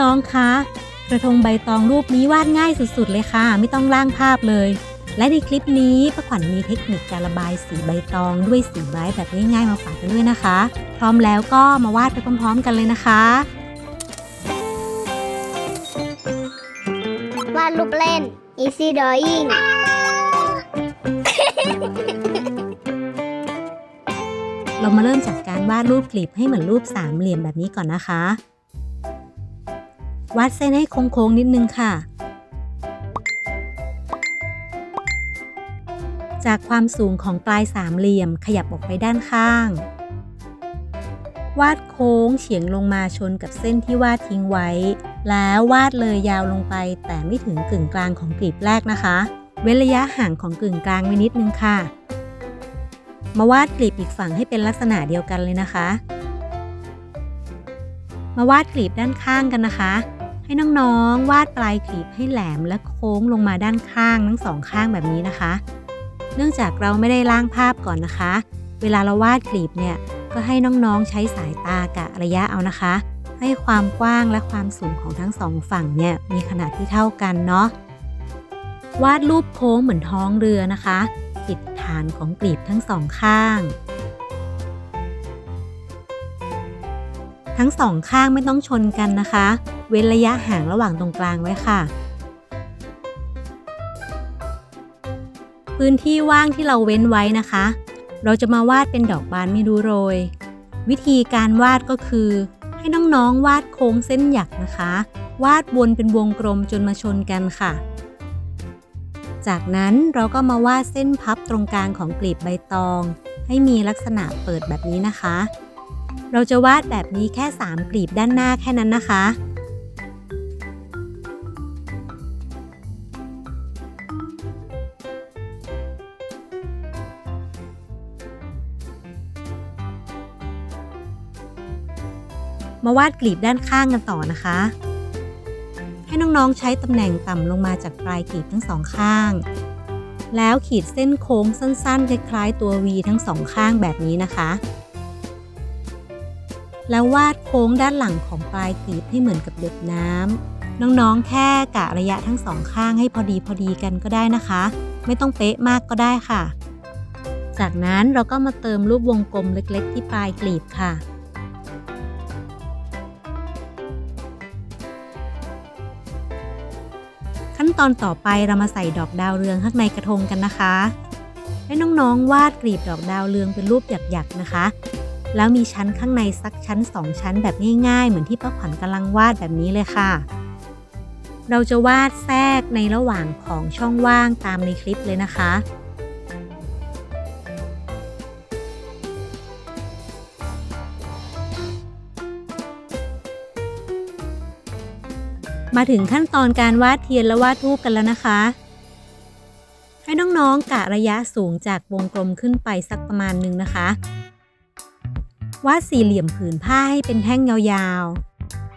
น้องๆ คะ กระทงใบตองรูปนี้วาดง่ายสุดๆ เลยค่ะ ไม่ต้องร่างภาพเลย และในคลิปนี้ป้าขวัญมีเทคนิคการระบายสีใบตองด้วยสีไบรท์แบบง่ายๆ มาฝากกันด้วยนะคะ พร้อมแล้วก็มาวาดไปพร้อมๆ กันเลยนะคะ วาดรูปเล่น easy drawing เรามาเริ่มจากการวาดรูปกลีบให้เหมือนรูปสามเหลี่ยมแบบนี้ก่อนนะคะ วาดเส้นให้โค้งๆนิดนึงค่ะ จากความสูงของปลายสามเหลี่ยมขยับออกไปด้านข้าง วาดโค้งเฉียงลงมาชนกับเส้นที่วาดทิ้งไว้ แล้ววาดเลยยาวลงไป แต่ไม่ถึงกึ่งกลางของกลีบแรกนะคะ เว้นระยะห่างของกึ่งกลางไว้นิดนึงค่ะ มาวาดกลีบอีกฝั่งให้เป็นลักษณะเดียวกันเลยนะคะมาวาดกลีบด้านข้างกันนะคะ ให้น้องๆ วาดปลายกลีบให้แหลมและโค้งลงมาด้านข้างทั้งสองข้างแบบนี้นะคะ เนื่องจากเราไม่ได้ล่างภาพก่อนนะคะ เวลาเราวาดกลีบเนี่ยก็ให้น้องๆ ใช้สายตากะระยะเอานะคะ ให้ความกว้างและความสูงของทั้งสองฝั่งเนี่ยมีขนาดที่เท่ากันเนาะ วาดรูปโค้งเหมือนท้องเรือนะคะติดฐานของกลีบทั้งสองข้าง ทั้งสองข้างไม่ต้องชนกันนะคะ เว้นระยะห่างระหว่างตรงกลางไว้ค่ะ พื้นที่ว่างที่เราเว้นไว้นะคะ เราจะมาวาดเป็นดอกบานไม่รู้โรย วิธีการวาดก็คือ ให้น้องๆวาดโค้งเส้นหยักนะคะ วาดวนเป็นวงกลมจนมาชนกันค่ะ จากนั้นเราก็มาวาดเส้นพับตรงกลางของกลีบใบตอง ให้มีลักษณะเปิดแบบนี้นะคะ เราจะวาดแบบนี้แค่ 3 กลีบด้านหน้าแค่นั้นนะคะ มาวาดกลีบด้านข้างกันต่อนะคะ ให้น้องๆใช้ตำแหน่งต่ำลงมาจากปลายกลีบทั้งสองข้าง แล้วขีดเส้นโค้งสั้นๆ คล้ายๆตัว V ทั้งสองข้างแบบนี้นะคะ แล้ววาดโค้งด้านหลังของปลายกีบให้เหมือนกับหยดน้ำน้องๆ แค่กะระยะทั้งสองข้างให้พอดีพอดีกันก็ได้นะคะ ไม่ต้องเป๊ะมากก็ได้ค่ะ จากนั้นเราก็มาเติมรูปวงกลมเล็กๆ ที่ปลายกลีบค่ะขั้นตอนต่อไปเรามาใส่ดอกดาวเรืองข้างในกระทงกันนะคะ ให้น้องๆวาดกลีบดอกดาวเรืองเป็นรูปหยักๆนะคะ แล้วมีชั้นข้างในสักชั้น 2 ชั้นแบบง่ายๆ เหมือนที่ป้าขวัญกำลังวาดแบบนี้เลยค่ะ เราจะวาดแทรกในระหว่างของช่องว่างตามในคลิปเลยนะคะมาถึงขั้นตอนการวาดเทียนและวาดรูปกันแล้วนะคะ ให้น้องๆกะระยะสูงจากวงกลมขึ้นไปสักประมาณหนึ่งนะคะ วาดสี่เหลี่ยมผืนผ้าให้เป็นแท่งยาว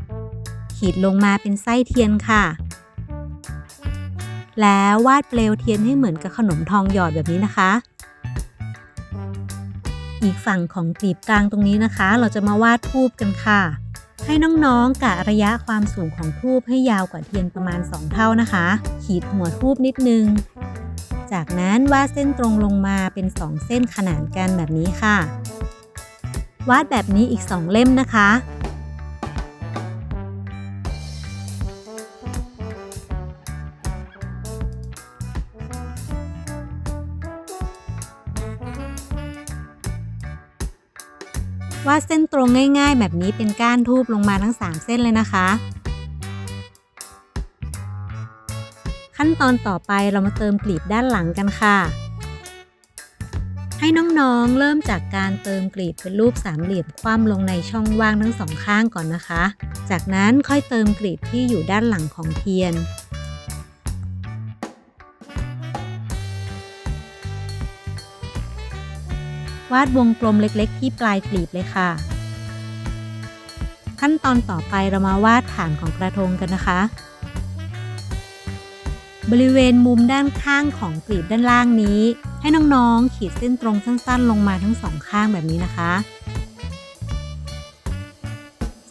ๆ ขีดลงมาเป็นไส้เทียนค่ะ แล้ววาดเปลวเทียนให้เหมือนกับขนมทองหยอดแบบนี้นะคะ อีกฝั่งของกลีบกลางตรงนี้นะคะ เราจะมาวาดทูบกันค่ะ ให้น้องๆกะระยะความสูงของทูบให้ยาวกว่าเทียนประมาณ 2 เท่านะคะ ขีดหัวทูบนิดนึง จากนั้นวาดเส้นตรงลงมาเป็น 2 เส้นขนานกันแบบนี้ค่ะ วาดแบบนี้อีก 2 เล่มนะคะ วาดเส้นตรงง่ายๆ แบบนี้เป็นก้านทูบลงมาทั้ง 3 เส้นเลยนะคะ ขั้นตอนต่อไปเรามาเติมกลีบด้านหลังกันค่ะ ให้น้องๆ เริ่มจากการเติมกลีบเป็นรูปสามเหลี่ยมคว่ำลงในช่องว่างทั้งสองข้างก่อนนะคะ จากนั้นค่อยเติมกลีบที่อยู่ด้านหลังของเทียน วาดวงกลมเล็กๆ ที่ปลายกลีบเลยค่ะ ขั้นตอนต่อไปเรามาวาดฐานของกระทงกันนะคะ บริเวณมุมด้านข้างของกลีบด้านล่างนี้ ให้น้องๆ ขีดเส้นตรงสั้นๆ ลงมาทั้งสองข้างแบบนี้นะคะ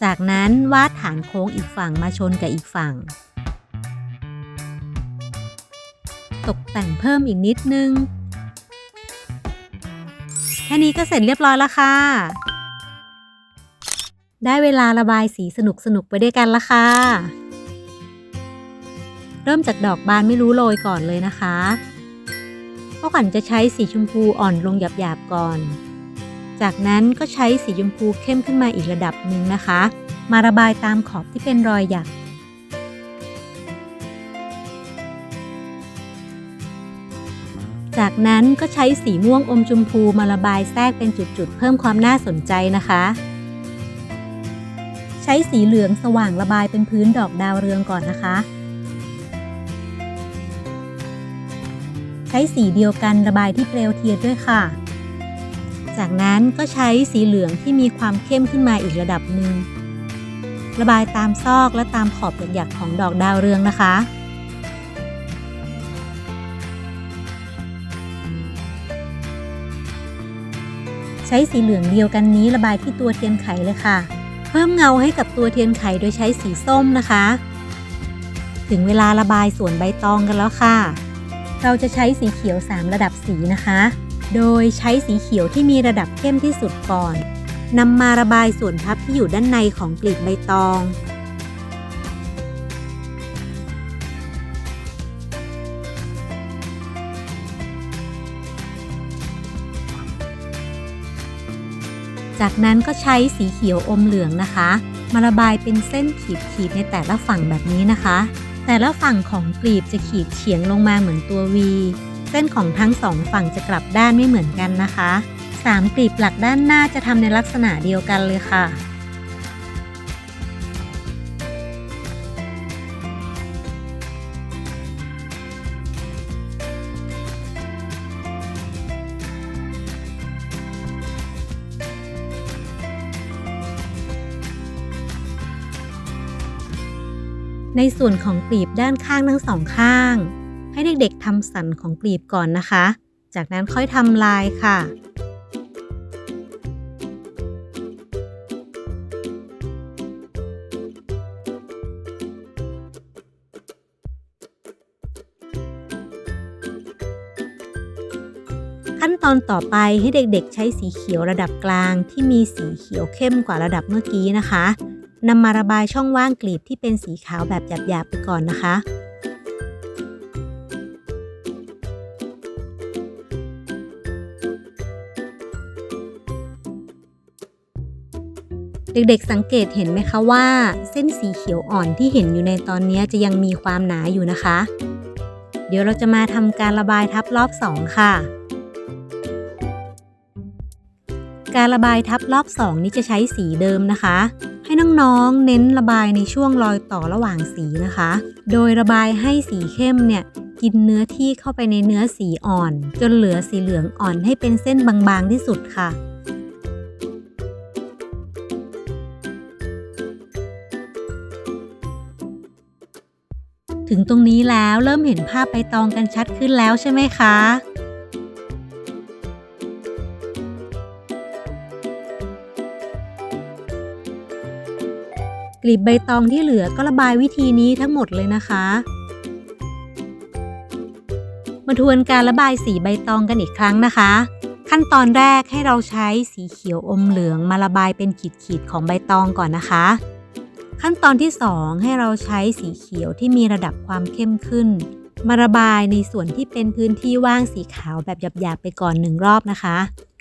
จากนั้นวาดฐานโค้งอีกฝั่งมาชนกับอีกฝั่ง ตกแต่งเพิ่มอีกนิดนึง แค่นี้ก็เสร็จเรียบร้อยแล้วค่ะ ได้เวลาระบายสีสนุกๆ ไปด้วยกันละค่ะ เริ่มจากดอกบานไม่รู้โรยก่อนเลยนะคะ พ่อขวัญจะใช้สีชมพูอ่อนลงหยาบๆก่อน จากนั้นก็ใช้สีชมพูเข้มขึ้นมาอีกระดับหนึ่งนะคะ มาระบายตามขอบที่เป็นรอยหยัก จากนั้นก็ใช้สีม่วงอมชมพูมาระบายแทรกเป็นจุดๆ เพิ่มความน่าสนใจนะคะ ใช้สีเหลืองสว่างระบายเป็นพื้นดอกดาวเรืองก่อนนะคะ ใช้สีเดียวกันระบายที่เปลวเทียนด้วยค่ะ จากนั้นก็ใช้สีเหลืองที่มีความเข้มขึ้นมาอีกระดับหนึ่ง ระบายตามซอกและตามขอบหยักๆของดอกดาวเรืองนะคะใช้สีเหลืองเดียวกันนี้ระบายที่ตัวเทียนไขเลยค่ะ เพิ่มเงาให้กับตัวเทียนไขโดยใช้สีส้มนะคะ ถึงเวลาระบายส่วนใบตองกันแล้วค่ะ เราจะใช้สีเขียว 3 ระดับสีนะคะ โดยใช้สีเขียวที่มีระดับเข้มที่สุดก่อนนำมาระบายส่วนพับที่อยู่ด้านในของกลีบใบตอง จากนั้นก็ใช้สีเขียวอมเหลืองนะคะ มาระบายเป็นเส้นขีดขีดในแต่ละฝั่งแบบนี้นะคะ แต่ละฝั่งของกลีบจะขีดเฉียงลงมาเหมือนตัว V เส้นของทั้งสองฝั่งจะกลับด้านไม่เหมือนกันนะคะสามกลีบหลักด้านหน้าจะทำในลักษณะเดียวกันเลยค่ะ ในส่วนของกลีบด้านข้างทั้งสองข้าง ให้เด็กๆทำสันของกลีบก่อนนะคะ จากนั้นค่อยทำลายค่ะขั้นตอนต่อไปให้เด็กๆ ใช้สีเขียวระดับกลางที่มีสีเขียวเข้มกว่าระดับเมื่อกี้นะคะ นำมาระบายช่องว่างกลีบที่เป็นสีขาวแบบหยาบๆไปก่อนนะคะ เด็กๆสังเกตเห็นไหมคะว่า เส้นสีเขียวอ่อนที่เห็นอยู่ในตอนนี้จะยังมีความหนาอยู่นะคะ เดี๋ยวเราจะมาทำการระบายทับรอบ2ค่ะการระบายทับรอบ 2 นี้จะใช้สีเดิมนะคะ ให้น้องๆเน้นระบายในช่วงรอยต่อระหว่างสีนะคะ โดยระบายให้สีเข้มเนี่ยกินเนื้อที่เข้าไปในเนื้อสีอ่อน จนเหลือสีเหลืองอ่อนให้เป็นเส้นบางๆที่สุดค่ะถึงตรงนี้แล้วเริ่มเห็นภาพใบตองกันชัดขึ้นแล้วใช่ไหมคะ ลีบใบตองที่เหลือก็ระบายวิธีนี้ทั้งหมดเลยนะคะ มาทวนการระบายสีใบตองกันอีกครั้งนะคะ ขั้นตอนแรกให้เราใช้สีเขียวอมเหลืองมาระบายเป็นขีดๆของใบตองก่อนนะคะ ขั้นตอนที่ 2 ให้เราใช้สีเขียวที่มีระดับความเข้มขึ้น มาระบายในส่วนที่เป็นพื้นที่ว่างสีขาวแบบหยาบๆไปก่อนหนึ่งรอบนะคะ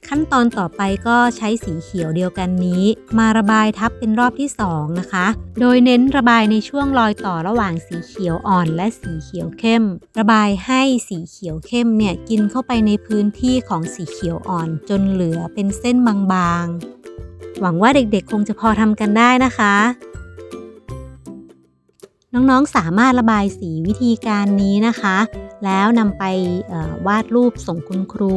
ขั้นตอนต่อไปก็ใช้สีเขียวเดียวกันนี้ มาระบายทับเป็นรอบที่ 2 นะคะ โดยเน้นระบายในช่วงรอยต่อระหว่างสีเขียวอ่อนและสีเขียวเข้ม ระบายให้สีเขียวเข้มเนี่ยกินเข้าไปในพื้นที่ของสีเขียวอ่อน จนเหลือเป็นเส้นบางๆ หวังว่าเด็กๆ คงจะพอทำกันได้นะคะ น้องๆสามารถระบายสีวิธีการนี้นะคะ แล้วนำไปวาดรูปส่งคุณครู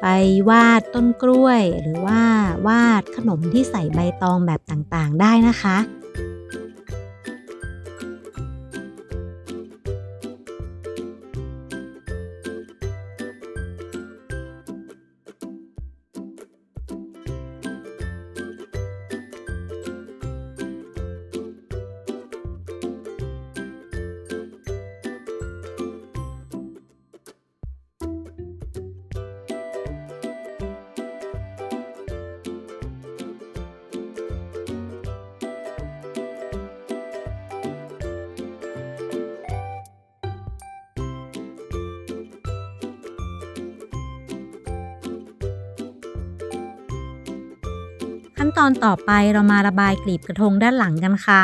ไปวาดต้นกล้วย หรือว่าวาดขนมที่ใส่ใบตองแบบต่างๆ ได้นะคะ ขั้นตอนต่อไปเรามาระบายกลีบกระทงด้านหลังกันค่ะ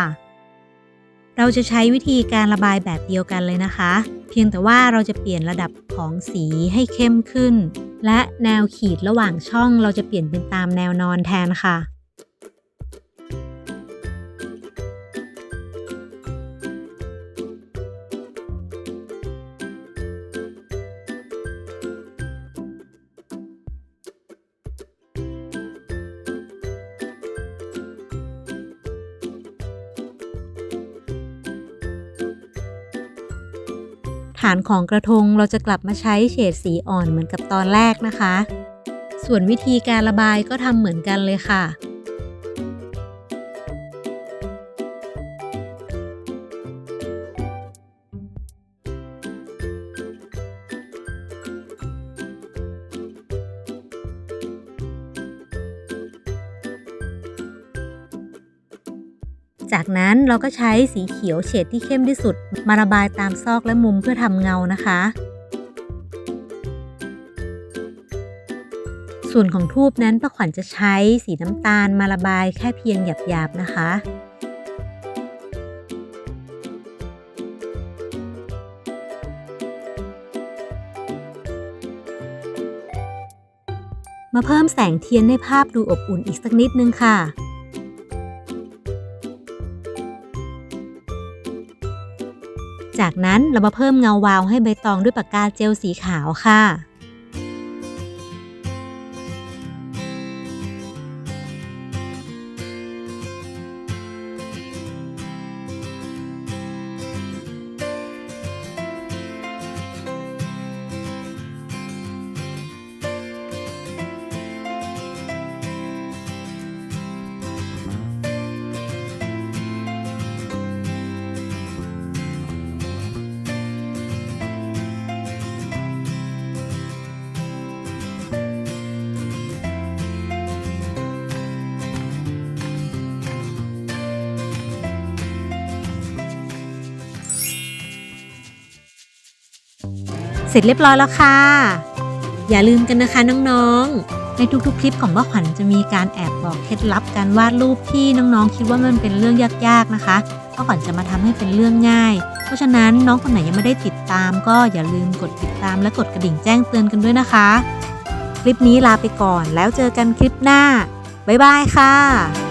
เราจะใช้วิธีการระบายแบบเดียวกันเลยนะคะ เพียงแต่ว่าเราจะเปลี่ยนระดับของสีให้เข้มขึ้น และแนวขีดระหว่างช่องเราจะเปลี่ยนเป็นตามแนวนอนแทนค่ะ ฐานของกระทงเราจะกลับมาใช้เฉดสีอ่อนเหมือนกับตอนแรกนะคะ ส่วนวิธีการระบายก็ทำเหมือนกันเลยค่ะ จากนั้นเราก็ใช้สีเขียวเฉดที่เข้มที่สุด มาระบายตามซอกและมุมเพื่อทำเงานะคะ ส่วนของทูบนั้นป้าขวัญจะใช้สีน้ำตาลมาระบายแค่เพียงหยาบๆนะคะมาเพิ่มแสงเทียนให้ภาพดูอบอุ่นอีกสักนิดนึงค่ะ จากนั้นเรามาเพิ่มเงาวาวให้ใบตองด้วยปากกาเจลสีขาวค่ะ สร็จเรียบร้อยแล้วค่ะ อย่าลืมกันนะคะน้องๆ ในทุกๆ คลิปของป้าขวัญจะมีการแอบบอกเคล็ดลับการวาดรูปที่น้องๆ คิดว่ามันเป็นเรื่องยากๆนะคะป้าขวัญจะมาทำให้เป็นเรื่องง่าย เพราะฉะนั้นน้องคนไหนยังไม่ได้ติดตาม ก็อย่าลืมกดติดตามและกดกระดิ่งแจ้งเตือนกันด้วยนะคะ คลิปนี้ลาไปก่อนแล้วเจอกันคลิปหน้าบ๊ายบายค่ะ